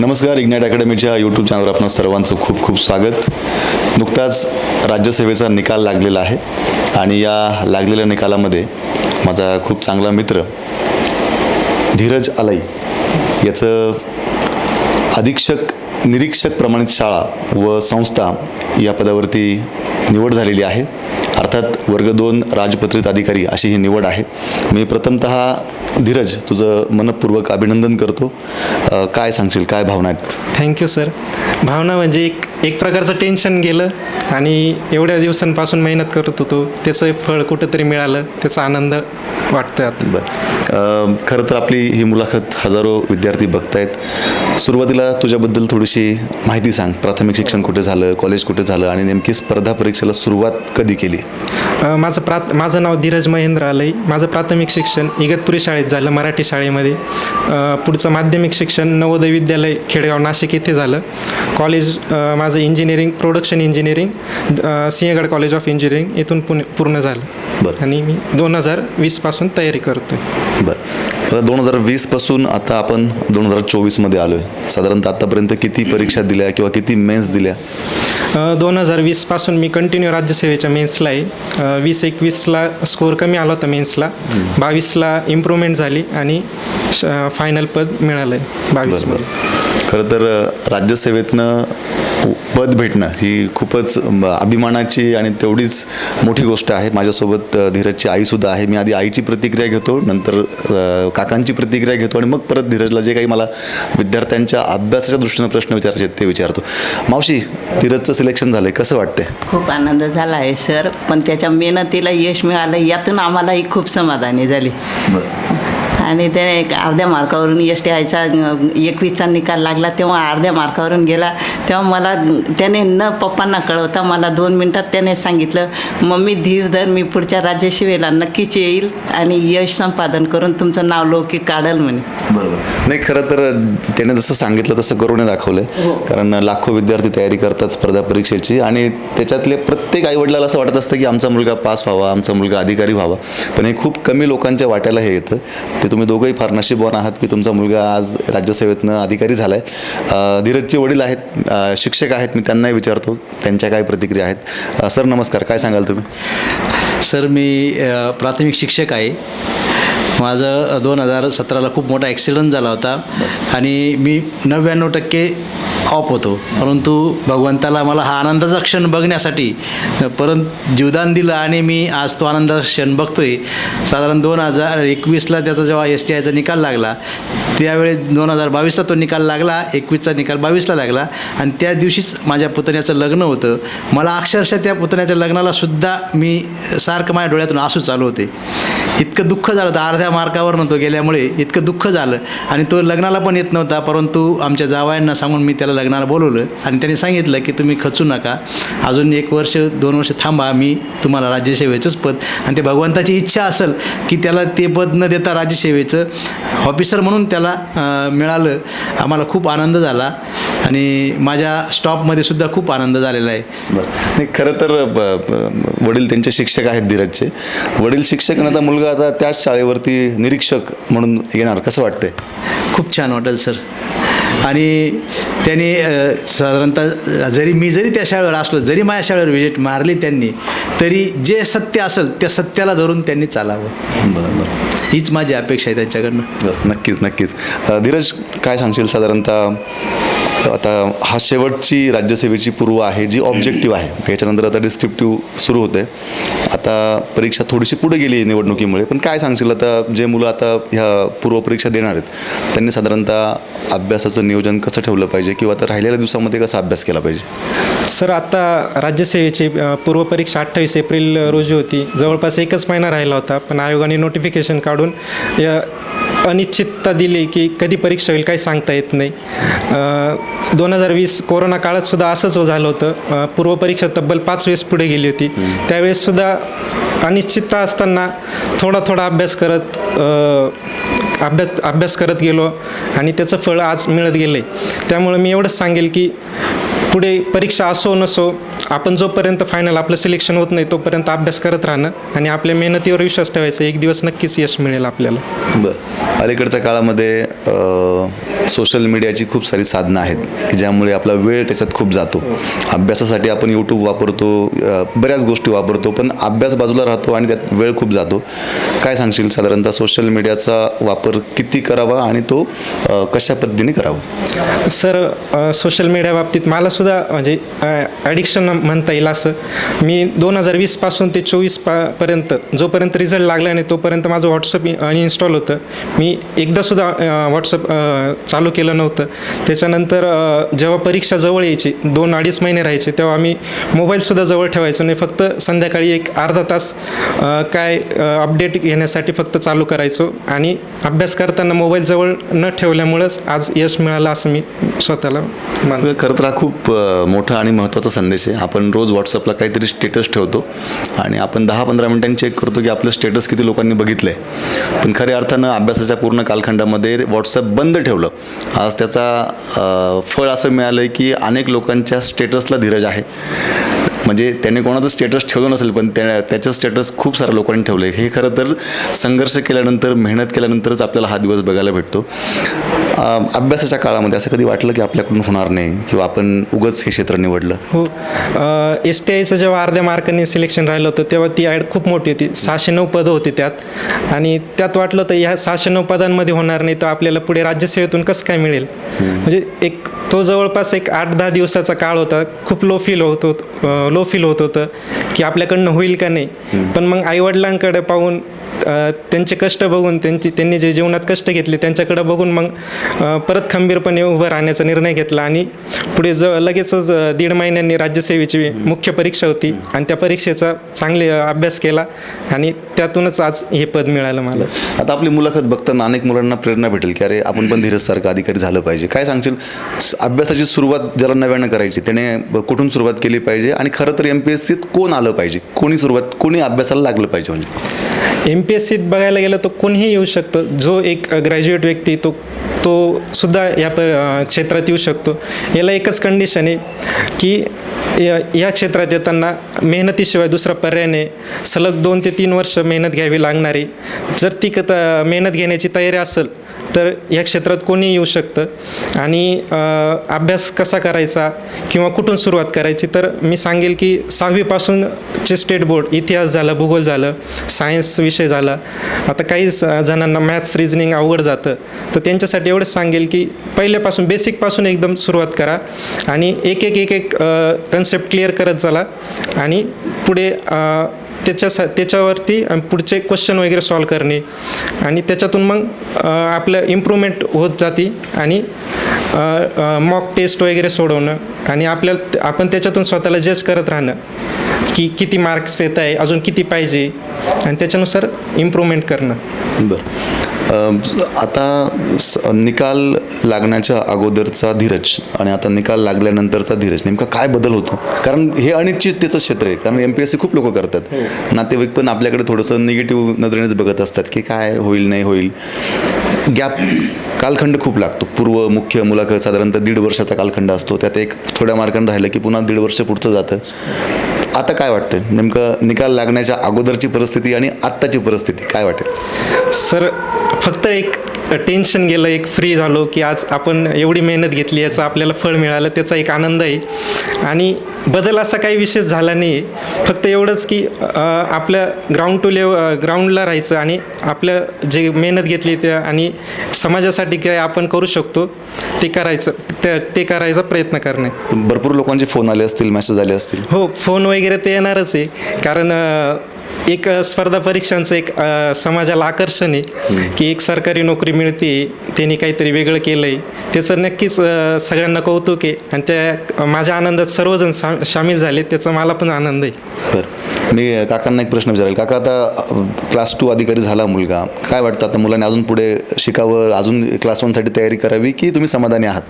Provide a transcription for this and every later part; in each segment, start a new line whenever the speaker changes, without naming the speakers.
नमस्कार ignite अकॅडमीच्या YouTube चॅनलवर आपण सर्वांचं खूप खूप स्वागत. नुकताच राज्यसेवेचा निकाल लागलेला आहे आणि या लागलेल्या निकालामध्ये माझा खूप चांगला मित्र धीरज अलाई याचं अधीक्षक निरीक्षक प्रमाणित शाळा व संस्था या पदावरती निवड झालेली आहे. अर्थात वर्ग दोन राजपत्रित अधिकारी अशी ही निवड आहे. मी प्रथमतः धीरज तुझं मनपूर्वक अभिनंदन करतो. काय सांगशील काय भावना आहेत?
थँक्यू सर भावना म्हणजे एक एक प्रकारचं टेन्शन गेलं आणि एवढ्या दिवसांपासून मेहनत करत होतो. त्याचं फळ कुठंतरी मिळालं त्याचा आनंद वाटतोय आता.
बरं. खरं तर आपली ही मुलाखत हजारो विद्यार्थी बघतायत. सुरुवातीला तुझ्याबद्दल थोडीशी माहिती सांग. प्राथमिक शिक्षण कुठे झालं कॉलेज कुठे झालं आणि नेमकी स्पर्धा परीक्षेला सुरुवात कधी केली?
माझं प्राथ माझं नाव धीरज महेंद्र आलंय. माझं प्राथमिक शिक्षण इगतपुरी शाळेत झालं मराठी शाळेमध्ये. पुढचं माध्यमिक शिक्षण नवोदय विद्यालय खेडेगाव नाशिक येथे झालं. कॉलेज माझं engineering production engineering Sinhagad college of engineering येथून पुणे पूर्ण झालं.
बरं.
आणि मी दोन हजार वीसपासून तयारी करतोय.
बरं. आता दोन हजार वीसपासून आता आपण दोन हजार चोवीसमध्ये आलो आहे साधारणतः आत्तापर्यंत किती परीक्षा दिल्या किंवा किती मेन्स दिल्या?
दोन हजार वीसपासून मी कंटिन्यू राज्यसेवेच्या मेन्सला आहे. वीस एकवीसला स्कोअर कमी आला होता मेन्सला बावीसला इम्प्रूव्हमेंट झाली आणि फायनल पद मिळालं आहे बावीसमध्ये
खरं तर राज्यसेवेतनं पद भेटणं ही खूपच अभिमानाची आणि तेवढीच मोठी गोष्ट आहे. माझ्यासोबत धीरजची आईसुद्धा आहे. मी आधी आईची प्रतिक्रिया घेतो नंतर काकांची प्रतिक्रिया घेतो आणि मग परत धीरजला जे काही मला विद्यार्थ्यांच्या अभ्यासाच्या दृष्टीनं प्रश्न विचारायचे आहेत ते विचारतो. मावशी धीरजचं सिलेक्शन झालं आहे कसं वाटतंय?
खूप आनंद झाला आहे सर पण त्याच्या मेहनतीला यश मिळालं यातून आम्हालाही खूप समाधानी झाली. आणि त्याने एक अर्ध्या मार्कावरून एस टी आयचा एकवीसचा निकाल लागला तेव्हा अर्ध्या मार्कावरून गेला. तेव्हा मला त्याने न पप्पांना कळवता मला दोन मिनटात त्याने सांगितलं मम्मी धीर धर मी पुढच्या राज्यसेवेला नक्कीच येईल आणि यश संपादन करून तुमचं नाव लौकिक काढल म्हणे.
बरोबर. नाही खरं तर त्याने जसं सांगितलं तसं करून दाखवलंय. कारण लाखो विद्यार्थी तयारी करतात स्पर्धा परीक्षेची आणि त्याच्यातले प्रत्येक आईवडिलाला असं वाटत असतं की आमचा मुलगा पास व्हावा आमचा मुलगा अधिकारी व्हावा. पण हे खूप कमी लोकांच्या वाट्याला हे येतं. ते तुम्ही दोघंही फार नशीबवान आहात की तुमचा मुलगा आज राज्यसेवेतनं अधिकारी झाला आहे धीरजचे वडील आहेत शिक्षक आहेत मी त्यांनाही विचारतो त्यांच्या काय प्रतिक्रिया आहेत. सर नमस्कार काय सांगाल तुम्ही?
सर मी प्राथमिक शिक्षक आहे. माझं दोन हजार सतराला खूप मोठा ॲक्सिडेंट झाला होता. आणि मी नव्याण्णव टक्के ऑफ होतो. परंतु भगवंताला मला हा आनंदाचा क्षण बघण्यासाठी परंतु जीवदान दिलं आणि मी आज तो आनंदाचा क्षण बघतोय. साधारण दोन हजार एकवीसला त्याचा जेव्हा एस टी आयचा निकाल लागला त्यावेळेस दोन हजार बावीसला तो निकाल लागला एकवीसचा निकाल बावीसला लागला. आणि त्या दिवशीच माझ्या पुतण्याचं लग्न होतं. मला अक्षरशः त्या पुतण्याच्या लग्नाला सुद्धा मी सारखं माझ्या डोळ्यातून आसू चालू होते. इतकं दुःख झालं होतं. अर्ध्या मार्कावर नव्हतो गेल्यामुळे इतकं दुःख झालं. आणि तो लग्नाला पण येत नव्हता परंतु आमच्या जावयांना सांगून मी त्याला लग्नाला बोलवलं आणि त्यांनी सांगितलं की तुम्ही खचू नका. अजून एक वर्ष दोन वर्ष थांबा मी तुम्हाला राज्यसेवेचंच पद आणि ते भगवंताची इच्छा असेल की त्याला ते पद न देता राज्यसेवेचं ऑफिसर म्हणून त्याला मिळालं. आम्हाला खूप आनंद झाला आणि माझ्या स्टॉपमध्ये सुद्धा खूप आनंद झालेला आहे.
बरं. नाही खरं तर वडील त्यांचे शिक्षक आहेत धीरजचे. वडील शिक्षक आणि आता मुलगा आता त्याच शाळेवरती निरीक्षक म्हणून येणार कसं वाटतंय?
खूप छान वाटेल सर. आणि त्याने साधारणतः जरी मी जरी त्या शाळेवर असलो जरी माझ्या शाळेवर व्हिजिट मारली त्यांनी तरी जे सत्य असेल त्या सत्याला धरून त्यांनी चालावं.
बरं बरं
हीच माझी अपेक्षा आहे त्यांच्याकडनं.
बस नक्कीच नक्कीच. धीरज काय सांगशील साधारणतः? आता हा शेवटची राज्यसेवेची पूर्व आहे जी ऑब्जेक्टिव्ह आहे. याच्यानंतर आता डिस्क्रिप्टिव्ह सुरू होते आता परीक्षा थोडीशी पुढे गेली निवडणुकीमुळे पण काय सांगशील? आता जे मुलं आता ह्या पूर्व परीक्षा देणार आहेत त्यांनी साधारणतः अभ्यासाचं नियोजन कसं ठेवलं पाहिजे? किंवा आता राहिलेल्या दिवसामध्ये कसा अभ्यास केला पाहिजे?
सर आता राज्यसेवेची पूर्वपरीक्षा अठ्ठावीस एप्रिल रोजी होती. जवळपास एकच महिना राहिला होता पण आयोगाने नोटिफिकेशन काढून या अनिश्चितता दिली की कधी परीक्षा होईल काही सांगता येत नाही. दोन हजार वीस कोरोना काळात सुद्धा असंच हो झालं होतं. पूर्वपरीक्षा तब्बल पाच वेळेस पुढे गेली होती. त्यावेळेस सुद्धा अनिश्चितता असताना थोडा थोडा अभ्यास करत अभ्यास अभ्यास करत गेलो आणि त्याचं फळ आज मिळत गेलं आहे त्यामुळं मी एवढंच सांगेल की पुढे परीक्षा असो नसो आपण जोपर्यंत फायनल आपलं सिलेक्शन होत नाही तोपर्यंत अभ्यास करत राहणं आणि आपल्या मेहनतीवर विश्वास ठेवायचा एक दिवस नक्कीच यश मिळेल आपल्याला.
बरं. अलीकडच्या काळामध्ये सोशल मीडियाची खूप सारी साधनं आहेत की ज्यामुळे आपला वेळ त्याच्यात खूप जातो. अभ्यासासाठी आपण यूट्यूब वापरतो बऱ्याच गोष्टी वापरतो पण अभ्यास बाजूला राहतो आणि त्यात वेळ खूप जातो. काय सांगशील? साधारणतः सोशल मीडियाचा वापर किती करावा आणि तो कशा पद्धतीने करावा?
सर सोशल मीडिया बाबतीत मलासुद्धा म्हणजे ॲडिक्शन म्हणता येईल असं. मी दोन हजार वीसपासून ते चोवीस पा पर्यंत जोपर्यंत रिझल्ट लागला नाही तोपर्यंत माझं व्हॉट्सअप अनइन्स्टॉल होतं. मी एकदासुद्धा व्हॉट्सअप चालू केलं नव्हतं. त्याच्यानंतर जेव्हा परीक्षा जवळ यायची दोन अडीच महिने राहायचे तेव्हा आम्ही मोबाईलसुद्धा जवळ ठेवायचो नाही फक्त संध्याकाळी एक अर्धा तास काय अपडेट घेण्यासाठी फक्त चालू करायचो आणि अभ्यास करताना मोबाईल जवळ न ठेवल्यामुळंच आज यश मिळालं असं मी स्वतःला मान
खरं तर हा खूप मोठा आणि महत्त्वाचा संदेश आहे. आपण रोज व्हॉट्सअपला काहीतरी स्टेटस ठेवतो. आणि आपण दहा पंधरा मिनिटांनी चेक करतो की आपलं स्टेटस किती लोकांनी बघितलं आहे पण खऱ्या अर्थानं अभ्यासाच्या पूर्ण कालखंडामध्ये व्हॉट्सअप बंद ठेवलं. आज त्याचा फळ असं मिळालं आहे की अनेक लोकांच्या स्टेटसला धीरज आहे. म्हणजे त्याने कोणाचं स्टेटस ठेवलं नसेल पण त्या त्याचं स्टेटस खूप साऱ्या लोकांनी ठेवलं आहे हे खरं तर संघर्ष केल्यानंतर मेहनत केल्यानंतरच आपल्याला हा दिवस बघायला भेटतो. अभ्यासाच्या काळामध्ये असं कधी वाटलं की आपल्याकडून होणार नाही किंवा आपण उगच हे क्षेत्र निवडलं?
हो. एस टी आयचं जेव्हा अर्ध्या मार्काने सिलेक्शन राहिलं होतं तेव्हा ती ॲड खूप मोठी होती. सहाशे नऊ पदं होती त्यात. आणि त्यात वाटलं तर ह्या सहाशे नऊ पदांमध्ये होणार नाही तर आपल्याला पुढे राज्यसेवेतून कसं काय मिळेल? म्हणजे एक तो जवळपास एक आठ दहा दिवसाचा काळ होता. खूप लो फील होत होत लो फील होत होतं की आपल्याकडनं होईल का नाही. पण मग आईवडिलांकडे पाहून त्यांचे कष्ट बघून त्यांची त्यांनी जे जीवनात कष्ट घेतले त्यांच्याकडे बघून मग परत खंबीरपणे उभं राहण्याचा निर्णय घेतला आणि पुढे ज लगेचच दीड महिन्यांनी राज्यसेवेची मुख्य परीक्षा होती आणि त्या परीक्षेचा चांगले अभ्यास केला आणि त्यातूनच आज हे पद मिळालं मला.
आता आपली मुलाखत बघताना अनेक मुलांना प्रेरणा भेटेल की अरे आपण पण धीरजसारखं अधिकारी झालं पाहिजे. काय सांगशील? अभ्यासाची सुरुवात ज्याला नव्यानं करायची त्याने ब- कुठून सुरुवात केली पाहिजे आणि खरं तर एम पी एस सीत कोण आलं पाहिजे? कोणी सुरुवात कोणी अभ्यासाला लागलं पाहिजे म्हणजे?
एम पी एस सीत बघायला गेलं तर कोणीही येऊ शकतं. जो एक ग्रॅज्युएट व्यक्ती तो तो सुद्धा या प क्षेत्रात येऊ शकतो. याला एकच कंडिशन आहे की या या क्षेत्रात येताना मेहनतीशिवाय दुसरा पर्याय नाही. सलग दोन ते तीन वर्ष मेहनत घ्यावी लागणारी जर ती क मेहनत घेण्याची तयारी असेल तर या क्षेत्रात कोणी येऊ शकतं. आणि अभ्यास कसा करायचा किंवा कुठून सुरुवात करायची तर मी सांगेल की सहावीपासूनचे स्टेट बोर्ड इतिहास झाला भूगोल झालं सायन्स विषय झाला. आता काही स- जणांना मॅथ्स रिजनिंग अवघड जातं. तर त्यांच्यासाठी एवढंच सांगेल की पहिल्यापासून बेसिकपासून एकदम सुरुवात करा. आणि एक एक एक एक कन्सेप्ट क्लिअर करत चला. आणि पुढे अ, त्याच्यावरती पुढचे क्वेश्चन वगैरे सॉल्व करणे. आणि त्याच्यातून मग आपलं इम्प्रूव्हमेंट होत जाते आणि मॉक टेस्ट वगैरे सोडवणं. आणि आपल्याला आपण त्याच्यातून स्वतःला जज करत राहणं. की किती मार्क्स येत आहे अजून किती पाहिजे. आणि त्याच्यानुसार इम्प्रूव्हमेंट करणं.
बरं. आता स- निकाल लागण्याच्या अगोदरचा धीरज आणि आता निकाल लागल्यानंतरचा धीरज नेमका काय बदल होतो? कारण हे अनिश्चिततेचं क्षेत्र आहे. कारण एम पी एस सी खूप लोक करतात. नातेवाईक पण आपल्याकडे थोडंसं निगेटिव्ह नजरेनेच बघत असतात की काय होईल नाही होईल. गॅप कालखंड खूप लागतो. पूर्व मुख्य मुलाखत साधारणतः दीड वर्षाचा कालखंड असतो. त्यात एक थोड्या मार्कांनी राहिलं की पुन्हा दीड वर्ष पुढचं जातं. आता काय वाटतं नेमकं निकाल लागण्याच्या अगोदरची परिस्थिती आणि आत्ताची परिस्थिती काय वाटेल?
सर फक्त एक टेन्शन गेलं एक फ्री झालो की आज आपण एवढी मेहनत घेतली याचं आपल्याला फळ मिळालं त्याचा एक आनंद आहे आणि बदल असा काही विशेष झाला नाही आहे फक्त एवढंच की आपल्या ग्राउंड टू लेव ग्राउंडला राहायचं आणि आपलं जे मेहनत घेतली त्या आणि समाजासाठी काय आपण करू शकतो ते करायचं ते ते करायचा प्रयत्न करणे.
भरपूर लोकांचे फोन आले असतील मेसेज आले असतील.
हो फोन वगैरे ते येणारच आहे. कारण एक स्पर्धा परीक्षांचं एक अ, समाजाला आकर्षण आहे की एक सरकारी नोकरी मिळते त्यांनी काहीतरी वेगळं केलं आहे त्याचं नक्कीच अ, सगळ्यांना कौतुक आहे आणि त्या माझ्या आनंदात सर्वजण सा सामील झाले त्याचा मला पण आनंद आहे.
बरं. मी काकांना एक प्रश्न विचारेल. काका आता क्लास टू अधिकारी झाला मुलगा. काय वाटतं आता मुलांनी अजून पुढे शिकावं? अजून क्लास वनसाठी तयारी करावी की तुम्ही समाधानी आहात?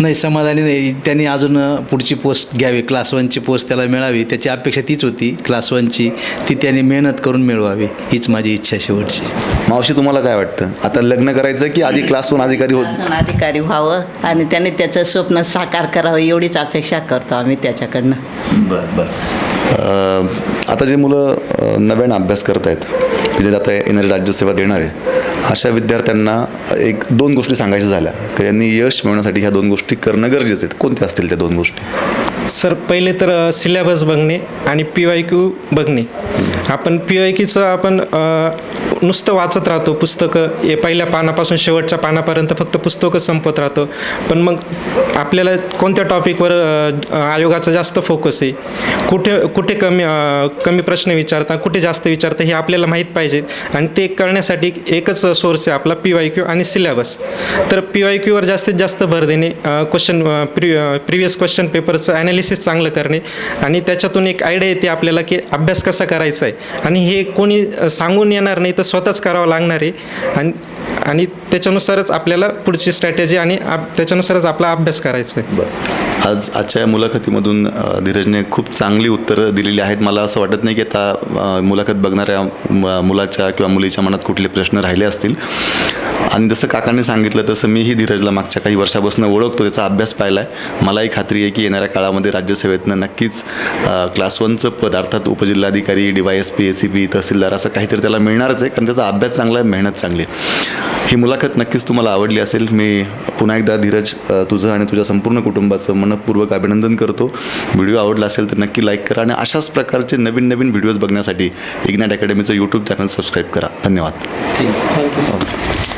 नाही समाधानी नाही. त्यांनी अजून पुढची पोस्ट घ्यावी. क्लास वनची पोस्ट त्याला मिळावी. त्याची अपेक्षा तीच होती क्लास वनची. ती त्याने मेहनत करून मिळवावी हीच माझी इच्छा शेवटची.
मावशी तुम्हाला काय वाटतं? आता लग्न करायचं की आधी क्लास वन अधिकारी होत?
शासन अधिकारी व्हावं आणि त्याने त्याचं स्वप्न साकार करावं एवढीच अपेक्षा करतो आम्ही त्याच्याकडनं.
बरं बरं. आता जे मुलं अं, नव्यानं अभ्यास करत आहेत म्हणजे आता येणारी राज्यसेवा देणार आहे अशा विद्यार्थ्यांना एक दोन गोष्टी सांगायच्या झाल्या. की यांनी यश मिळवण्यासाठी ह्या दोन गोष्टी करणं गरजेचं आहे. कोणत्या असतील त्या दोन गोष्टी?
सर पहिले तर सिलेबस बघणे आणि पी वाय क्यू बघणे. आपण पी आय कीचं आपण नुसतं वाचत राहतो. पुस्तकं हे पहिल्या पानापासून शेवटच्या पानापर्यंत फक्त पुस्तकं संपत राहतो. पण मग आपल्याला कोणत्या टॉपिकवर आयोगाचा जास्त फोकस आहे? कुठे कुठे कमी कमी प्रश्न विचारता कुठे जास्त विचारता हे आपल्याला माहीत पाहिजे. आणि ते करण्यासाठी एकच सोर्स आहे आपला पी वाय क्यू आणि सिलेबस तर पी वाय क्यूवर जास्तीत जास्त भर देणे क्वेश्चन प्रि प्रिवियस क्वेश्चन पेपरचं ॲनालिसिस चांगलं करणे. आणि त्याच्यातून एक आयडिया येते आपल्याला की अभ्यास कसा करायचा आहे. आणि हे कोणी सांगून येणार नाही तर स्वतःच करावं लागणार आहे. आणि आणि त्याच्यानुसारच आपल्याला पुढची स्ट्रॅटेजी आणि आप त्याच्यानुसारच आपला अभ्यास करायचा आहे.
आज आजच्या या मुलाखतीमधून धीरजने खूप चांगली उत्तरं दिलेली आहेत. मला असं वाटत नाही की आता मुलाखत बघणाऱ्या मुलाच्या किंवा मुलीच्या मनात कुठले प्रश्न राहिले असतील. आणि जसं काकांनी सांगितलं तसं मीही धीरजला मागच्या काही वर्षापासून ओळखतो त्याचा अभ्यास पाहिला आहे मलाही खात्री आहे की येणाऱ्या काळामध्ये राज्यसेवेतनं नक्कीच क्लास वनचं पद अर्थात उपजिल्हाधिकारी D Y S P A C P तहसीलदार असं काहीतरी त्याला मिळणारच आहे कारण त्याचा अभ्यास चांगला आहे मेहनत चांगली आहे. ही मुलाखत नक्कीच तुम्हाला आवडली असेल. मी पुन्हा एकदा धीरज तुझं आणि तुझ्या संपूर्ण कुटुंबाचं मनपूर्वक अभिनंदन करतो. व्हिडिओ आवडला असेल तर नक्की लाईक करा आणि अशाच प्रकारचे नवीन नवीन व्हिडिओज बघण्यासाठी इग्नाट अकॅडमीचं यूट्यूब चॅनल सबस्क्राईब करा. धन्यवाद.